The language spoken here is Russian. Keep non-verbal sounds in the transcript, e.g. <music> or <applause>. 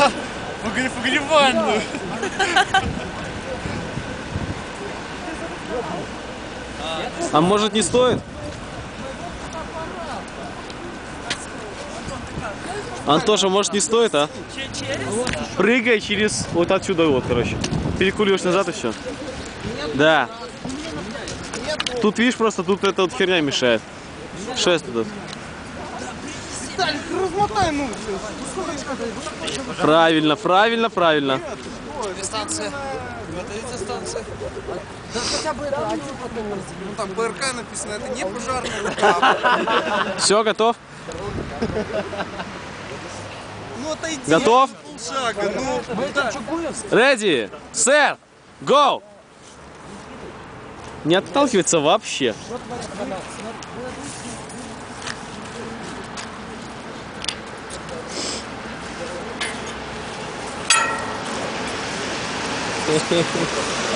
<laughs> Погреб, погребальную. А может не стоит? Антоша, может не стоит, а? Прыгай через вот отсюда вот, короче. Перекуливаешь назад и все. Да. Тут видишь, просто тут эта вот херня мешает. Шест этот. Размотай, ну. Правильно, правильно, правильно. Дистанция. Это дистанция. Ну там ПРК написано, это не пожарная рука. Все, готов? Ну отойди. Готов? Полшага, ну. Ready, set, go! Не отталкивается вообще. thank <laughs>